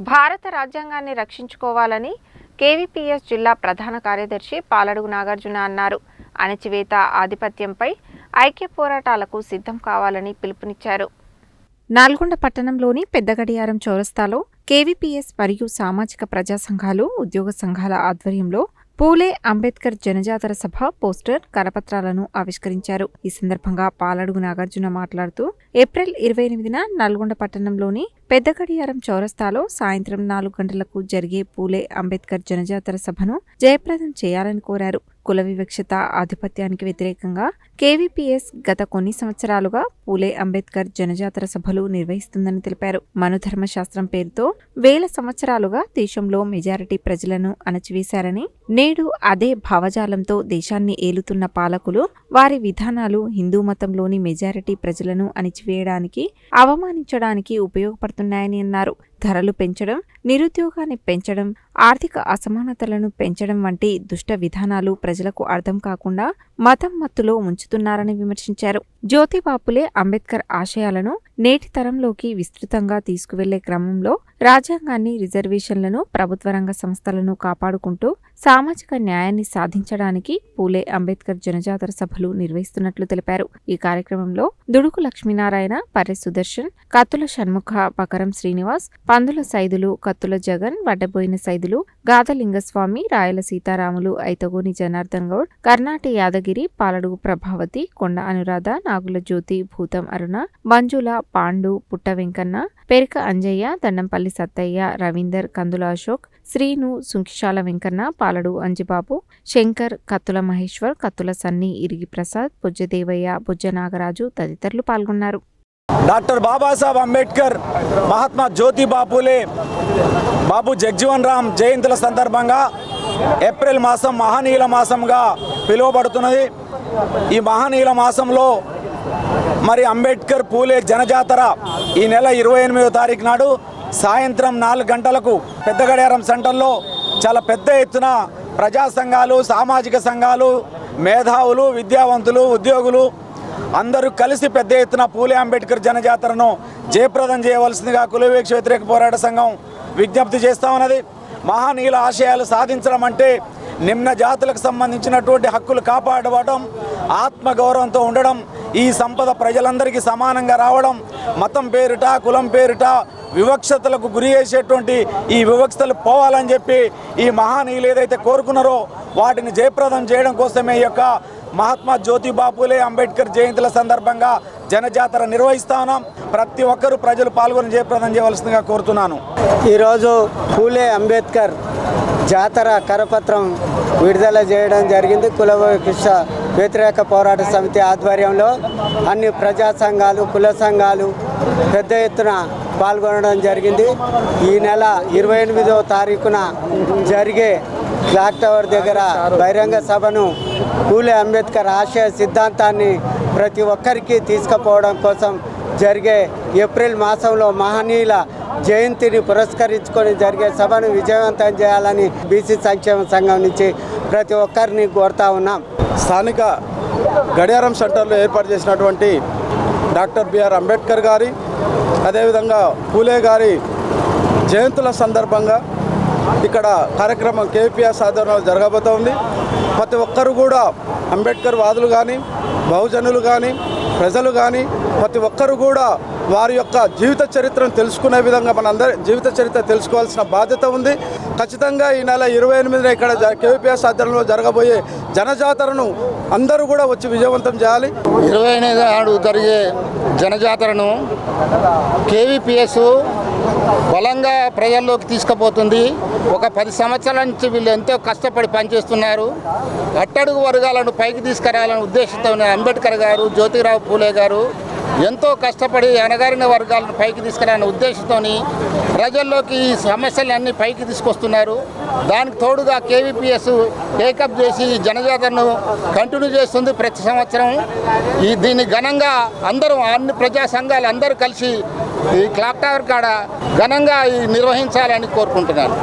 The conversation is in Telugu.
భారత రాజ్యాంగాన్ని రక్షించుకోవాలని కేవీపీఎస్ జిల్లా ప్రధాన కార్యదర్శి పాలడుగు నాగార్జున అన్నారు. అణచివేత ఆధిపత్యంపై ఐక్య పోరాటాలకు సిద్ధం కావాలని పిలుపునిచ్చారు. నల్గొండ పట్టణంలోని పెద్ద గడియారం చౌరస్తాలో కేవీపీఎస్ మరియు సామాజిక ప్రజా సంఘాలు ఉద్యోగ సంఘాల ఆధ్వర్యంలో పూలే అంబేద్కర్ జనజాతర సభ పోస్టర్ కరపత్రాలను ఆవిష్కరించారు. ఈ సందర్భంగా పాలడుగు నాగార్జున మాట్లాడుతూ ఏప్రిల్ ఇరవై ఎనిమిదిన నల్గొండ పట్టణంలోని పెద్ద గడియారం చౌరస్తాలో సాయంత్రం నాలుగు గంటలకు జరిగే పూలే అంబేద్కర్ జనజాతర సభను జయప్రదం చేయాలని కోరారు. కుల వివక్షత ఆధిపత్యానికి వ్యతిరేకంగా కేవీపీఎస్ గత కొన్ని సంవత్సరాలుగా పూలే అంబేద్కర్ జనజాతర సభలు నిర్వహిస్తుందని తెలిపారు. మనుధర్మ శాస్త్రం పేరుతో వేల సంవత్సరాలుగా దేశంలో మెజారిటీ ప్రజలను అణచివేశారని నేడు అదే భావజాలంతో దేశాన్ని ఏలుతున్న పాలకులు వారి విధానాలు హిందూ మతంలోని మెజారిటీ ప్రజలను అణిచివేయడానికి అవమానించడానికి ఉపయోగపడుతున్నాయని అన్నారు. ధరలు పెంచడం నిరుద్యోగాన్ని పెంచడం ఆర్థిక అసమానతలను పెంచడం వంటి దుష్ట విధానాలు ప్రజలకు అర్థం కాకుండా మతం మత్తులో ఉంచుతున్నారని విమర్శించారు. జ్యోతిబాపులే అంబేద్కర్ ఆశయాలను నేటి తరంలోకి విస్తృతంగా తీసుకువెళ్ళే క్రమంలో రాజ్యాంగాన్ని రిజర్వేషన్లను ప్రభుత్వ రంగ సంస్థలను కాపాడుకుంటూ సామాజిక న్యాయాన్ని సాధించడానికి పూలే అంబేద్కర్ జనజాతర సభ సభలు నిర్వహిస్తున్నట్లు తెలిపారు. ఈ కార్యక్రమంలో దుడుకు లక్ష్మీనారాయణ పర్రె సుదర్శన్ కత్తుల షణ్ముఖ పకరం శ్రీనివాస్ పందుల సైదులు కత్తుల జగన్ వడ్డబోయిన సైదులు గాదలింగస్వామి రాయల సీతారాములు ఐతగోని జనార్దన్ గౌడ్ కర్ణాటి యాదగిరి పాలడుగు ప్రభావతి కొండ అనురాధ నాగుల జ్యోతి భూతం అరుణ మంజుల పాండు పుట్ట వెంకన్న పెరిక అంజయ్య దండంపల్లి సత్తయ్య రవీందర్ కందుల అశోక్ శ్రీను సుంకిశాల వెంకన్న పాలడు అంజిబాబు శంకర్ కత్తుల మహేశ్వర్ కత్తుల సన్ని ఇరిగి ప్రసాద్ బుజ్జదేవయ్య బుజ్జ నాగరాజు తదితరులు పాల్గొన్నారు. డాక్టర్ బాబాసాహెబ్ అంబేద్కర్ మహాత్మా జ్యోతి బాపులే బాబు జగ్జీవన్ రామ్ జయంతుల సందర్భంగా ఏప్రిల్ మాసం మహనీయుల మాసంగా పిలువబడుతున్నది. ఈ మహనీయుల మాసంలో మరి అంబేద్కర్ పూలే జనజాతర ఈ నెల ఇరవై ఎనిమిదో తారీఖు నాడు. సాయంత్రం నాలుగు గంటలకు పెద్ద గడియారం సెంటర్లో చాలా పెద్ద ఎత్తున ప్రజా సంఘాలు సామాజిక సంఘాలు మేధావులు విద్యావంతులు ఉద్యోగులు అందరూ కలిసి పెద్ద ఎత్తున పూలే అంబేద్కర్ జనజాతరను జయప్రదం చేయవలసిందిగా కులవేక్ష వ్యతిరేక పోరాట సంఘం విజ్ఞప్తి చేస్తా ఉన్నది. మహానీయుల ఆశయాలు సాధించడం అంటే నిమ్న జాతులకు సంబంధించినటువంటి హక్కులు కాపాడవడం ఆత్మగౌరవంతో ఉండడం ఈ సంపద ప్రజలందరికీ సమానంగా రావడం మతం పేరిట కులం పేరిట వివక్షతలకు గురి చేసేటువంటి ఈ వివక్షతలు పోవాలని చెప్పి ఈ మహానీయులు ఏదైతే కోరుకున్నారో వాటిని జయప్రదం చేయడం కోసమే ఈ యొక్క మహాత్మా జ్యోతిబాపులే అంబేద్కర్ జయంతుల సందర్భంగా జనజాతర నిర్వహిస్తాను. ప్రతి ఒక్కరూ ప్రజలు పాల్గొని జయప్రదం చేయవలసిందిగా కోరుతున్నాను. ఈరోజు పూలే అంబేద్కర్ జాతర కరపత్రం విడుదల చేయడం జరిగింది. కుల కృష్ణ వ్యతిరేక పోరాట సమితి ఆధ్వర్యంలో అన్ని ప్రజా సంఘాలు కుల సంఘాలు పెద్ద ఎత్తున పాల్గొనడం జరిగింది. ఈ నెల ఇరవై ఎనిమిదవ తారీఖున జరిగే క్లాక్ టవర్ దగ్గర బహిరంగ సభను పూలే అంబేద్కర్ ఆశయ సిద్ధాంతాన్ని ప్రతి ఒక్కరికి తీసుకుపోవడం కోసం జరిగే ఏప్రిల్ మాసంలో మహనీయుల జయంతిని పురస్కరించుకొని జరిగే సభను విజయవంతం చేయాలని బీసీ సంక్షేమ సంఘం నుంచి ప్రతి ఒక్కరిని కోరుతా ఉన్నాం. స్థానిక గడియారం సెంటర్లో ఏర్పాటు చేసినటువంటి డాక్టర్ బిఆర్ అంబేద్కర్ గారి అదేవిధంగా పూలే గారి జయంతుల సందర్భంగా ఇక్కడ కార్యక్రమం కేపీఆర్ ఆధ్వర్యంలో జరగబోతోంది. ప్రతి ఒక్కరు కూడా అంబేద్కర్ వాదులు కానీ బహుజనులు కానీ ప్రజలు కానీ ప్రతి ఒక్కరు కూడా వారి యొక్క జీవిత చరిత్రను తెలుసుకునే విధంగా మనందరి జీవిత చరిత్ర తెలుసుకోవాల్సిన బాధ్యత ఉంది. ఖచ్చితంగా ఈ నెల ఇరవై ఎనిమిదిన ఇక్కడ కేవీపీఎస్ ఆధ్వర్యంలో జరగబోయే జనజాతరను అందరూ కూడా వచ్చి విజయవంతం చేయాలి. ఇరవై ఎనిమిది నాడు జరిగే జనజాతరను కేవీపీఎస్ బలంగా ప్రజల్లోకి తీసుకుపోతుంది. ఒక పది సంవత్సరాల నుంచి వీళ్ళు ఎంతో కష్టపడి పనిచేస్తున్నారు. అట్టడుగు వర్గాలను పైకి తీసుకురావాలనే ఉద్దేశంతో అంబేద్కర్ గారు జ్యోతిరావు పూలే గారు ఎంతో కష్టపడి అణగారిన వర్గాలను పైకి తీసుకురాని ఉద్దేశంతో ప్రజల్లోకి ఈ సమస్యలన్నీ పైకి తీసుకొస్తున్నారు. దానికి తోడుగా కేవీపీఎస్ టేకప్ చేసి ఈ జనజాతరను కంటిన్యూ చేస్తుంది ప్రతి సంవత్సరం. ఈ దీన్ని ఘనంగా అందరూ అన్ని ప్రజా సంఘాలు అందరూ కలిసి ఈ క్లాక్ టవర్ కాడ ఘనంగా ఈ నిర్వహించాలని కోరుకుంటున్నాను.